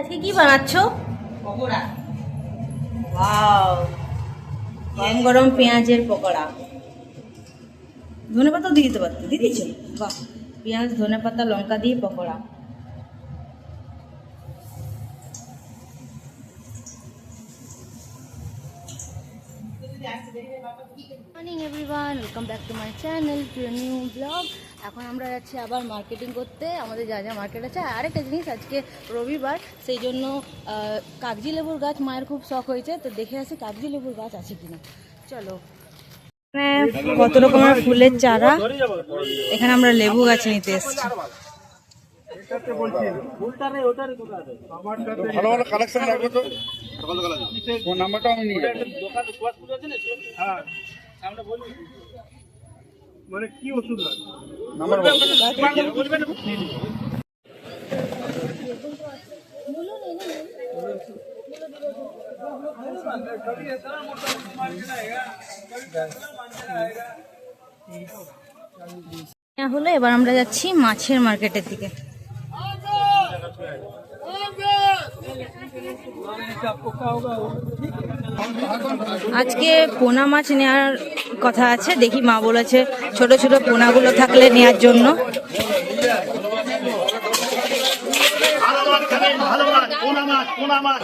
আজকে কি বানাচ্ছ? পকোড়া। ওয়াও গরম গরম পেঁয়াজের পকোড়া। ধনে পাতাও দিয়ে দিতে পারতো দিয়ে দিয়েছ? বাহ। পেঁয়াজ ধনে পাতা লঙ্কা দিয়ে pakora. Morning everyone welcome back to my channel to new blog এখন আমরা যাচ্ছি আবার মার্কেটিং করতে। আমাদের যা যা মার্কেট আছে। আর আরেকটা জিনিস আজকে রবিবার সেই জন্য কাগজি লেবুর গাছ মায়ের খুব শখ হয়েছে। তো দেখে আসি কাগজি লেবুর গাছ আছে কিনা। চলো। কত রকমের ফুলের চারা। এখানে আমরা লেবু গাছ নিতে এসেছি। নাম্বারটা আমি নিয়ে। মানে কি ওষুধ লাগে? হলো এবার আমরা যাচ্ছি মাছের মার্কেটের দিকে। আজকে পোনা মাছ নেওয়ার কথা আছে দেখি মা বলেছে ছোট ছোট পোনাগুলো থাকলে নেওয়ার জন্য। ভালো মাছ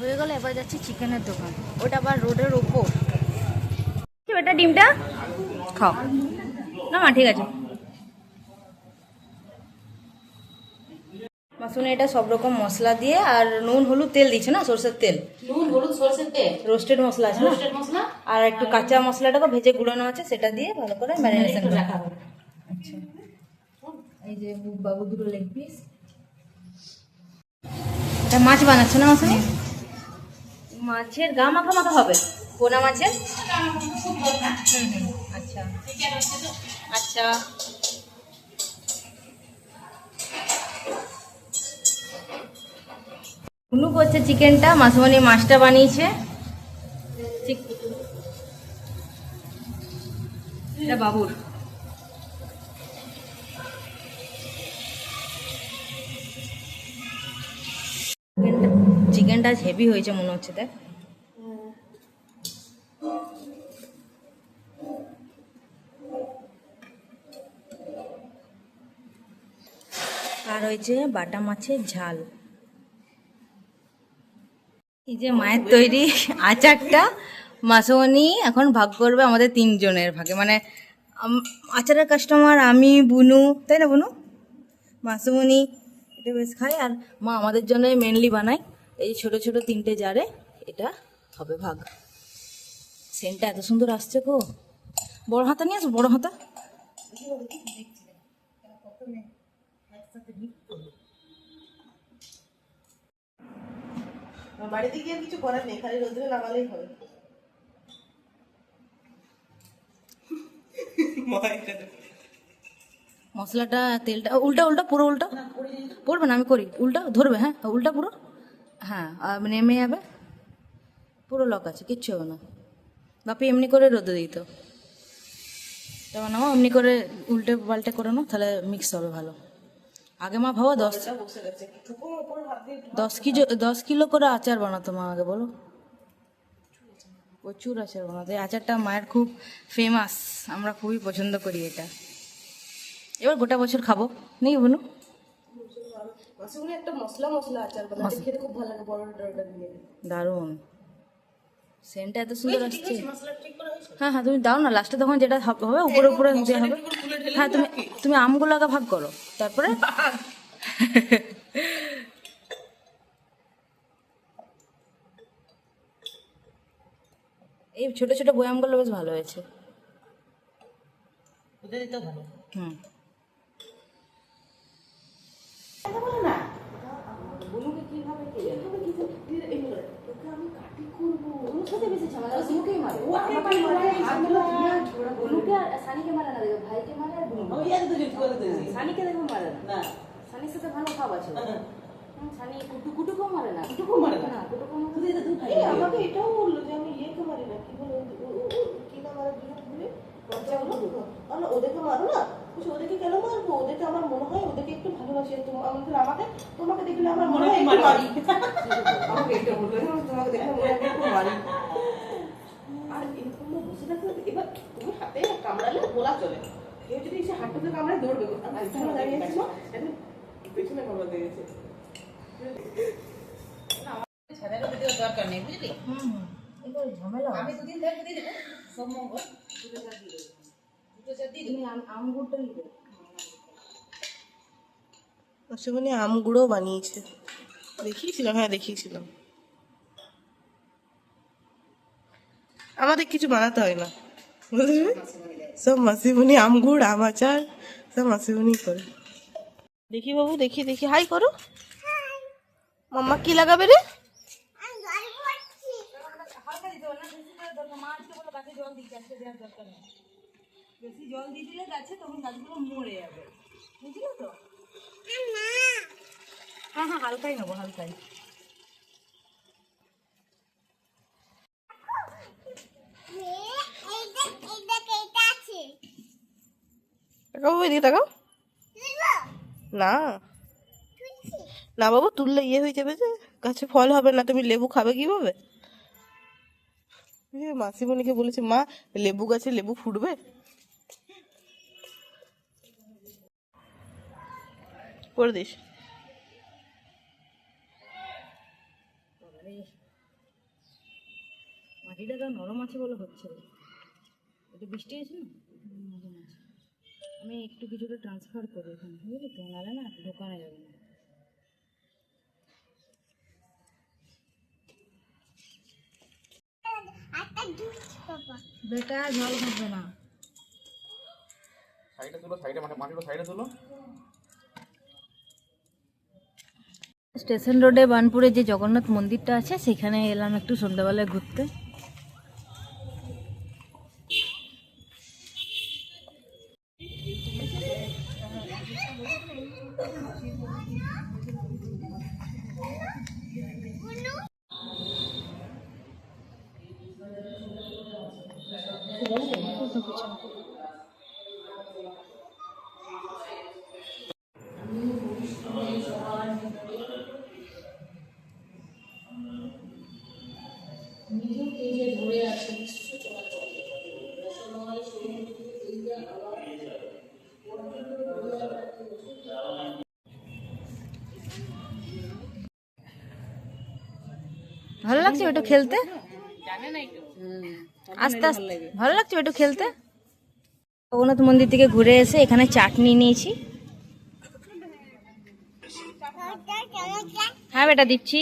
হয়ে গেল এবার যাচ্ছি চিকেনের দোকান। ওটা আবার রোডের ওপর। এটা ডিমটা? খাও। না মা ঠিক আছে। মাসুনে এটা সব রকম মশলা দিয়ে আর নুন হলুদ তেল দিচ্ছে না সরষের তেল? নুন হলুদ সরষের তেল? রোস্টেড মশলা আছে না? রোস্টেড মশলা? আর একটু কাঁচা মশলাটাকে ভেজে গুঁড়ানো আছে সেটা দিয়ে ভালো করে ম্যারিনেশন একটু রাখা হবে। যে বাবু দুটো লেগ পিস এটা মাছ বানাচ্ছো না মাসুনি মাছের গা মাখা মাখা হবে। পোনা মাছের? আচ্ছা। আচ্ছা। হুনু করছে চিকেনটা মাসুমনি মাছটা বানিয়েছে। এটা বাবুর। চিকেনটা চিকেনটা হেভি হয়েছে মনে হচ্ছে, দেখ। আর হয়েছে বাটা মাছের ঝাল। এই যে মায়ের তৈরি আচারটা মাসুমনি এখন ভাগ করবে আমাদের তিনজনের ভাগে। মানে আচারের কাস্টমার আমি, বুনু, তাই না, বুনু? মাসুমনি এটা বেশ খাই আর মা আমাদের জন্য মেনলি বানায়। এই ছোট ছোট তিনটে জারে এটা হবে ভাগ। সেন্টটা এত সুন্দর আসছে গো। বড় হাতা নিয়ে আসো বড় হাতা। বাড়িতে গিয়ে কিছু করার নেই খালি রোদ্রে লাগালেই হবে। মশলাটা, তেলটা উল্টা উল্টা, পুরো উল্টা? পড়বে না, আমি করি। উল্টা, ধরবে হ্যাঁ? উল্টা পুরো? হ্যাঁ আর নেমে যাবে? পুরো লক আছে, কিচ্ছু হবে না। বাপি, এমনি করে রোদে দিত তো। নাও এমনি করে উল্টে পাল্টে করে নাও, তাহলে মিক্স হবে ভালো। আগে মা ভাবো দশ। দশ কিলো দশ কিলো করে আচার বানাতো মা আগে, বলো। প্রচুর আচার বানাতো। এই আচারটা মায়ের খুব ফেমাস আমরা খুবই পছন্দ করি এটা। এবার গোটা বছর খাব। নেই বনু? একটা মশলা মশলা আচার বানায় খেতে খুব ভালো লাগে বড় ডরটা দিয়ে। দারুণ। সেন্টটা এত সুন্দর আসছে? হ্যাঁ হ্যাঁ তুমি দাও না লাস্টে তখন যেটা হবে উপরে উপরে দেওয়া হবে। হ্যাঁ তুমি তুমি আমগুলোকে ভাগ করো তারপরে? এই ছোট ছোট বয়ামগুলো বেশ ভালো হয়েছে। ভালো। হুম বলে না বলুকে কীভাবে কে জানে এইগুলো আর বোনকে আমি ইয়াকে তো যুক্ত করে দিয়েছি সানিকে দেখো মারে না না সাথে ভালো ভাব আছে সানি কুটু কুটুকেও মারে না কুটুকেও মারে না? না কুটুকেও তুই তো দুধ খাই আমাকে এটাও বলল যে আমি ইয়েকে মারি না কি বলে ও- ও- ও- ও- কি না মারা দুজন বলে বাচ্চা বলো ওদেরকে মারো না বলছি, ওদেরকে কেন মারবো ওদেরকে আমার মনে হয় ওদেরকে একটু ভালোবাসি আমাদের আমাকে তোমাকে দেখলে আমার মনে হয় একটু মারি আমাকে এটা বলল "হ্যাঁ, তোমাকে দেখলে মনে হয় একটু মারি না এবার তুমি হাতে কামড়ালে বলা চলে। কেউ যদি এসে হাঁটুতে কামড়ায় দৌড়বে আর তোমরা দাঁড়িয়ে পেছনে কামড়া দিয়ে গেছে। দরকার নেই বুঝলি? হুম এবার ঝামেলা আমি দুদিন ধরে দিই দেবো সব মঙ্গল। দুটো চার দিয়ে দেবো। দুটো চার দিয়ে তুমি আম- আমগুরটা নিবে সেখানে আম গুঁড়ো বানিয়েছে। দেখিয়েছিলাম হ্যাঁ দেখিয়েছিলাম। আমাদের কিছু বানাতে হয় না। বুঝলি? সব মাসিমণি আম গুড়, আম আচার, সব মাসিমণি করে। দেখি বাবু, দেখি দেখি। হাই করো। মাম্মা কি লাগাবে রে? হ্যাঁ হ্যাঁ হালকাই নেব, হালকাই। তাকাও এদিকে তাকাও। না। না বাবু তুললে ইয়ে হয়ে যাবে যে গাছে ফল হবে না তুমি লেবু খাবে কীভাবে? মাসিমণিকে বলেছে মা লেবু গাছে লেবু ফুটবে? করে দিস। মাটিটা তো নরম আছে বলে হচ্ছে। না বৃষ্টি হয়েছে না? আছে। আমি একটু কিছুটা ট্রান্সফার করি এখানে বুঝলি তো? নাহলে না ঢোকানো যাবে না। বেটা জল ঘটবে না। সাইডে তুলো সাইডে মানে মাটিগুলো সাইডে তুলো। স্টেশন রোডে বানপুরে যে জগন্নাথ মন্দিরটা আছে সেখানে এলাম একটু সন্ধ্যাবেলায় ঘুরতে। ভালো লাগছে একটু। খেলতে আস্তে আস্তে ভালো লাগছে একটু খেলতে? জগন্নাথ মন্দির থেকে ঘুরে এসে এখানে চাটনি নিয়েছি। হ্যাঁ বেটা দিচ্ছি।